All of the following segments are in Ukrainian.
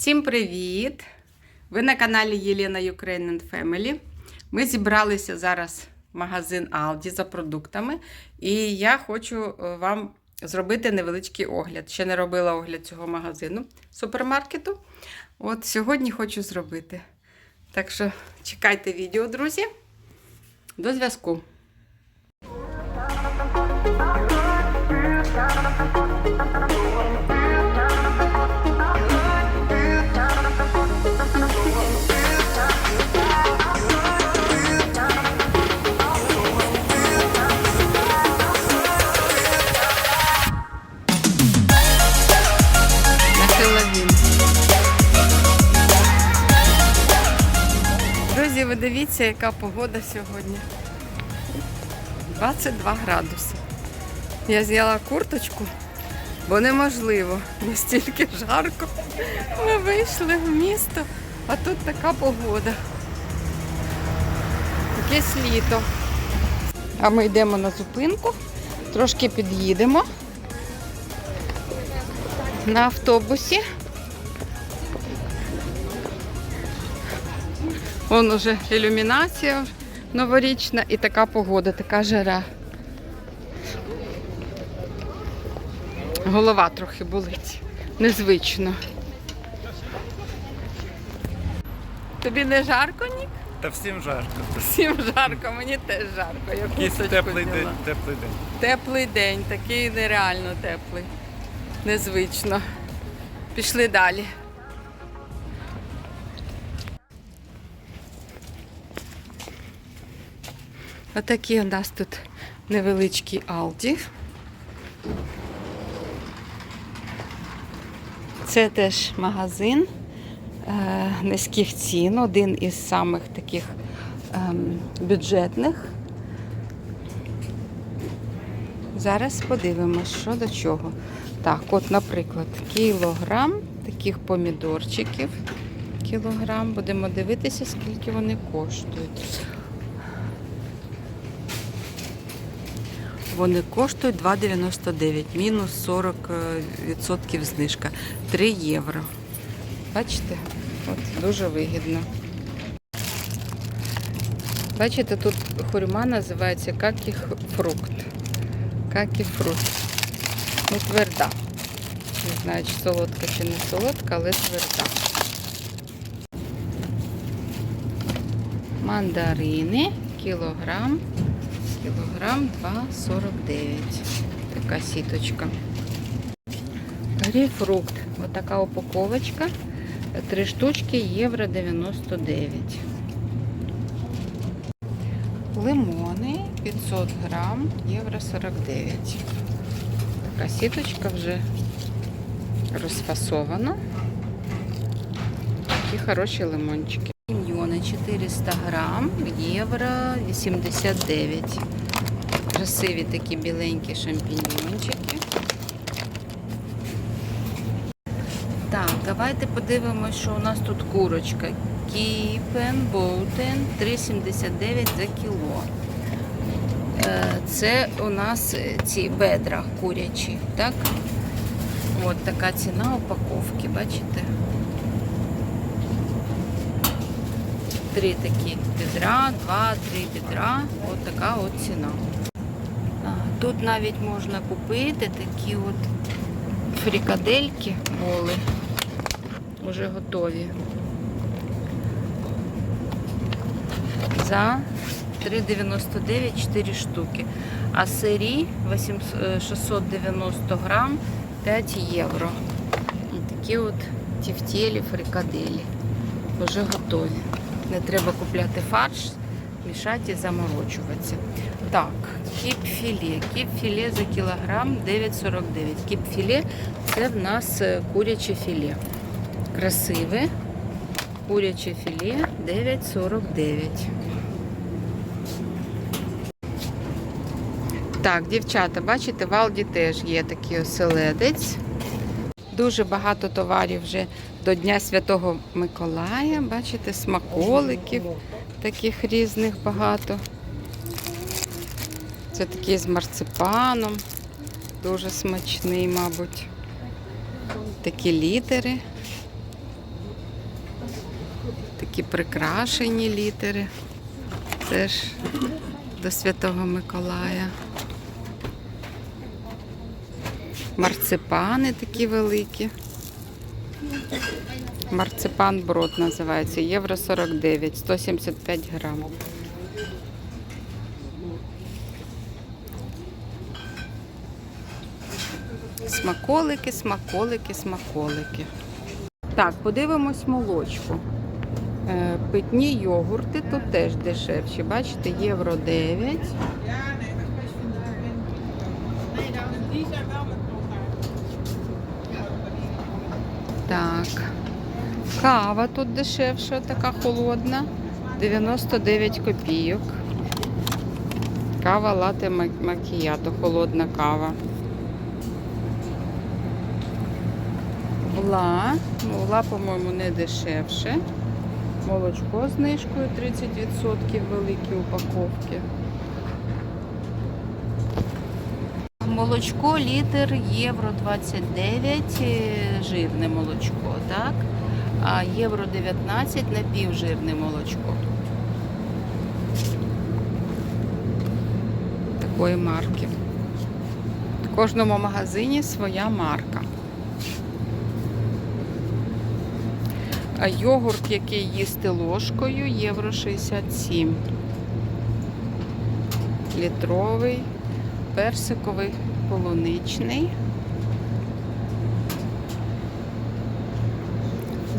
Всім привіт! Ви на каналі Єлена Ukraine and Family. Ми зібралися зараз в магазин Aldi за продуктами, і я хочу е, вам зробити невеличкий огляд. Ще не робила огляд цього магазину супермаркету. От сьогодні хочу зробити. Так що чекайте відео, друзі. До зв'язку. Дивіться, яка погода сьогодні. 22 градуси. Я з'їла курточку, бо неможливо. Настільки жарко. Ми вийшли в місто, а тут така погода. Якесь літо. А ми йдемо на зупинку, трошки під'їдемо на автобусі. Вон уже ілюмінація новорічна і така погода, така жара. Голова трохи болить. Незвично. Тобі не жарко, Нік? Та всім жарко. Всім жарко, мені теж жарко. Я Якийсь теплий день, теплий день. Теплий день, такий нереально теплий. Незвично. Пішли далі. Отакі у нас тут невеличкі Алді. Це теж магазин е, низьких цін, один із самих таких ем, бюджетних. Зараз подивимось, що до чого. Так, от, наприклад, кілограм таких помідорчиків. Кілограм. Будемо дивитися, скільки вони коштують. Вони коштують 2,99, мінус 40% знижка. 3 євро. Бачите? От, дуже вигідно. Бачите, тут хурма називається какі фрукт. Какі фрукт. Ну, тверда. Не знаю, чи солодка, чи не солодка, але тверда. Мандарини, кілограм. Кілограм 2,49. Така сіточка. Грейпфрукт. Ось така упаковочка. Три штучки, євро 99. Лимони 500 грам, євро 49. Така сіточка вже розфасована. Такі хороші лимончики. Мільйони 400 грам, євро 89. Красиві такі біленькі шампіньйончики. Так, давайте подивимось, що у нас тут курочка. Кіпен, боутен 3,79 за кіло. Е, Це у нас ці бедра курячі, так? От така ціна упаковки, бачите? Три такі бедра, два-три бедра. От така от ціна. Тут навіть можна купити такі от фрикадельки боли. Уже готові. За 3,99 4 штуки. А сирі 800 е, 690 грам 5 євро. І такі от тівтєлі фрикаделі. Вже готові. Не треба купляти фарш, мішати і заморочуватися. Так, кіп-філе. Кіп-філе за кілограм 9,49. Кіп-філе це в нас е, куряче філе. Красиве. Куряче філе 9,49. Так, дівчата, бачите, в Алді теж є такий оселедець. Дуже багато товарів вже до Дня Святого Миколая. Бачите, смаколиків таких різних багато. Це такий з марципаном. Дуже смачний, мабуть. Такі літери. Такі прикрашені літери. Теж до Святого Миколая. Марципани такі великі. Марципан брод називається. Євро 49, 175 грам. Смаколики, смаколики, смаколики. Так, подивимось молочку. Е, Питні йогурти тут теж дешевші. Бачите, євро 9. Так. Кава тут дешевша, така холодна. 99 копійок. Кава лате ма- макіято, холодна кава. Вла. Ну, Вла, по-моєму, не дешевше. Молочко з знижкою 30% великі упаковки. Молочко літр євро 29, е, жирне молочко, так? А євро 19 напівжирне молочко. Такої марки. В кожному магазині своя марка. А йогурт, який їсти ложкою, євро 67. Літровий, персиковий, полуничний.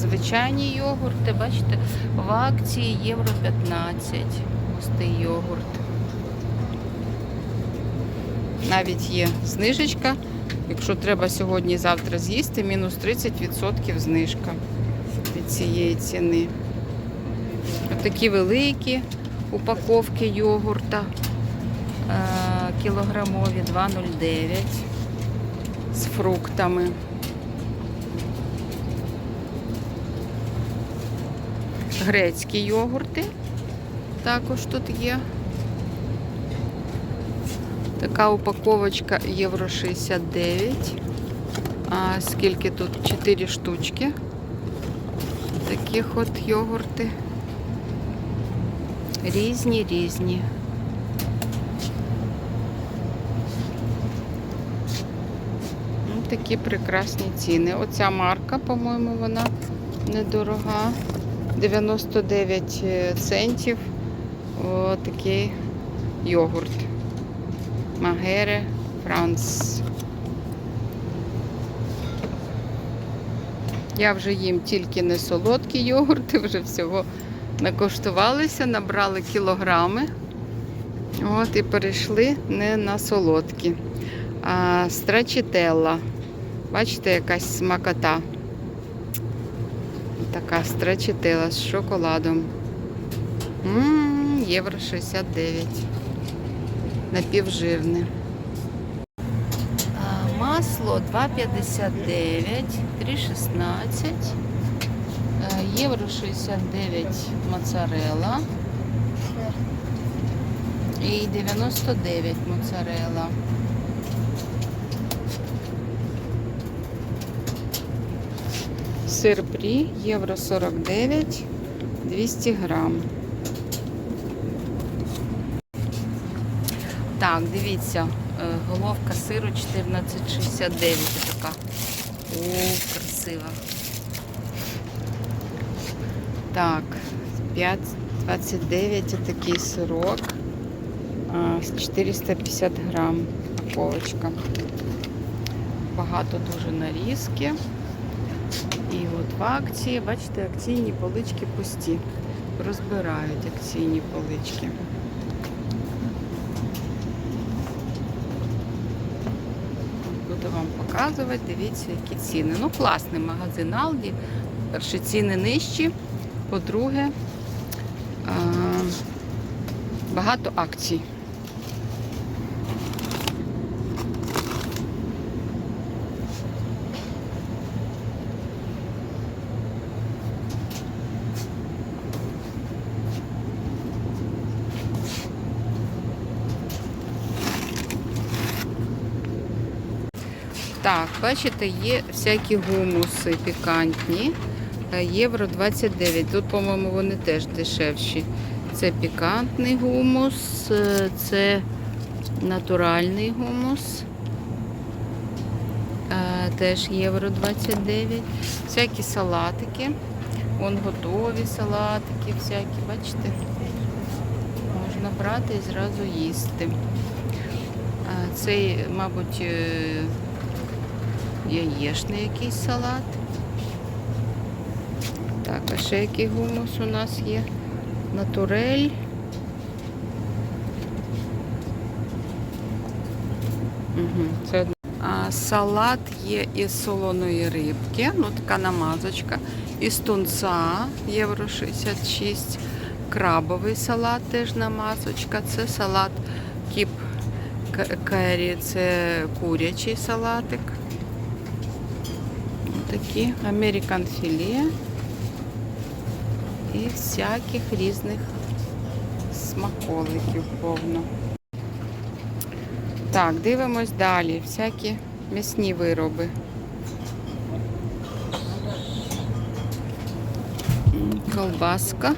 Звичайні йогурти, бачите, в акції євро 15. Густий йогурт. Навіть є знижечка. Якщо треба сьогодні-завтра з'їсти, мінус 30% знижка від цієї ціни. Такі великі упаковки йогурта е, кілограмові 2,09 з фруктами. Грецькі йогурти також тут є. Така упаковочка євро 69. А скільки тут? 4 штучки. Таких от йогурти. Різні, різні. Ну, такі прекрасні ціни. Оця марка, по-моєму, вона недорога. 99 центів. Отакий йогурт. Магере Франц. Я вже їм тільки не солодкі йогурти, вже всього накоштувалися, набрали кілограми. От і перейшли не на солодкі. А страчителла. Бачите, якась смакота. Така страчителла з шоколадом. М, Євро 69. Напівжирне. Масло 2,59, 3,16, Е, євро 69 моцарелла і 99 моцарелла. Сир брі, євро 49, 200 грам. Так, дивіться, е, головка сиру 14,69 така. О, красива. Так, 5,29 такий сирок. З 450 грам упаковочка. Багато дуже нарізки. І от в акції, бачите, акційні полички пусті. Розбирають акційні полички. Буду вам показувати, дивіться, які ціни. Ну, класний магазин Aldi. Перші ціни нижчі. По-друге, багато акцій. Так, бачите, є всякі гумуси пікантні. е, євро 29. Тут, по-моєму, вони теж дешевші. Це пікантний гумус, е, це натуральний гумус. Е, Теж євро 29. Всякі салатики. Вон готові салатики, всякі, бачите? Можна брати і зразу їсти. Цей, мабуть, яєчний якийсь салат. Так, а ще який гумус у нас є? Натурель. Угу, це а, салат є із солоної рибки, ну така намазочка. Із тунца євро 66. Крабовий салат теж намазочка. Це салат кіп кері, це курячий салатик. Такі американ філе і всяких різних смаколиків повно. Так, дивимось далі. Всякі м'ясні вироби. Колбаска,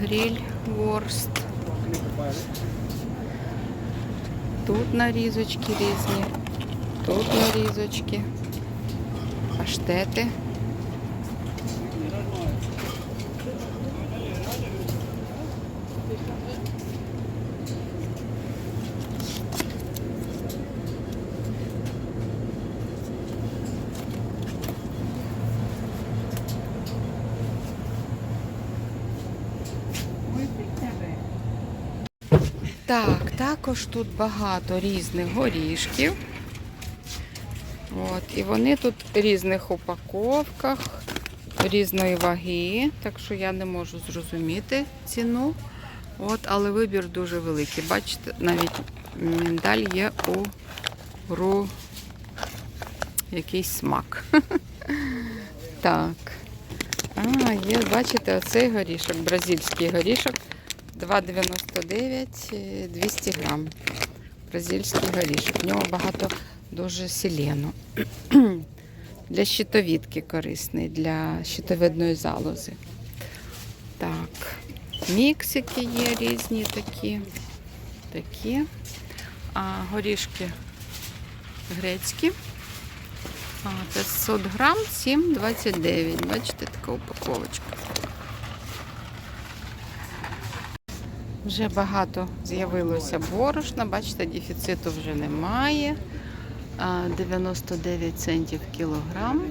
гриль, ворст. Тут нарізочки різні, тут нарізочки, паштети. Так, також тут багато різних горішків. От, і вони тут в різних упаковках, різної ваги, так що я не можу зрозуміти ціну. От, але вибір дуже великий. Бачите, навіть міндаль є у ру якийсь смак. Так. А, є, бачите, оцей горішок, бразильський горішок. 2,99 е, 200 грам. Бразильський горішок. В нього багато дуже селену. Для щитовідки корисний, для щитовидної залози. Так, міксики є різні такі. Такі. А горішки грецькі. А, 500 грам, 7,29. Бачите, така упаковочка. Вже багато з'явилося борошна, бачите, дефіциту вже немає. А, 99 центів кілограм.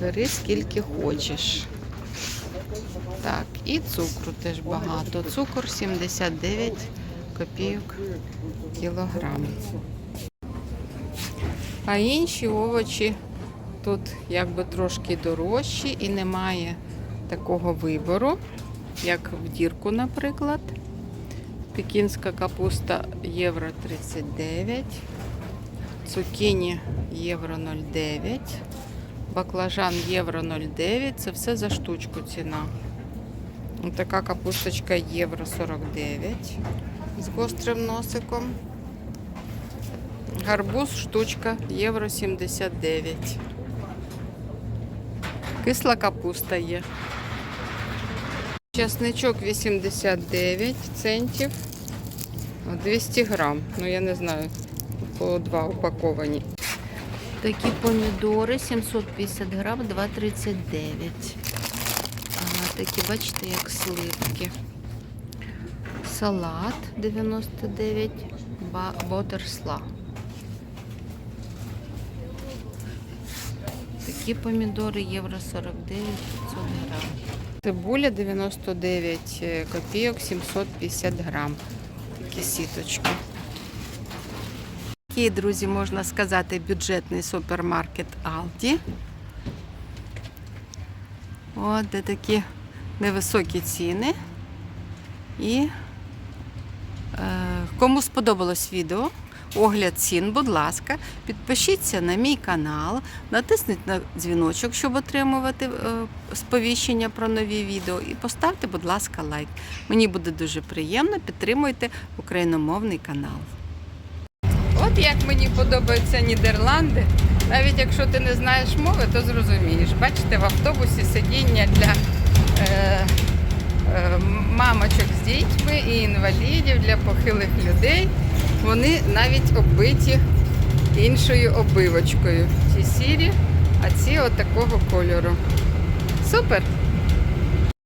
Бери скільки хочеш. Так, і цукру теж багато. Цукор 79 копійок кілограм. А інші овочі тут якби трошки дорожчі і немає такого вибору як в дірку, наприклад. Пекінська капуста євро 39, цукіні євро 0,9, баклажан євро 0,9. Це все за штучку ціна. Ось Така капусточка євро 49 з гострим носиком. Гарбуз штучка євро 79. Кисла капуста є. Часничок 89 центів. 200 грам. Ну, я не знаю, по два упаковані. Такі помідори 750 грам, 2,39. А, такі, бачите, як сливки. Салат 99, ба- ботерсла. Такі помідори євро 49, 500 грам. Цибуля 99 копійок, 750 грам. Такі сіточки. Такий, друзі, можна сказати, бюджетний супермаркет Aldi. От де такі невисокі ціни. І е, кому сподобалось відео, огляд цін, будь ласка, підпишіться на мій канал, натисніть на дзвіночок, щоб отримувати е, сповіщення про нові відео. І поставте, будь ласка, лайк. Мені буде дуже приємно, підтримуйте україномовний канал. Як мені подобаються Нідерланди. Навіть якщо ти не знаєш мови, то зрозумієш. Бачите, в автобусі сидіння для е, е, мамочок з дітьми і інвалідів, для похилих людей. Вони навіть оббиті іншою обивочкою. Ці сірі, а ці от такого кольору. Супер!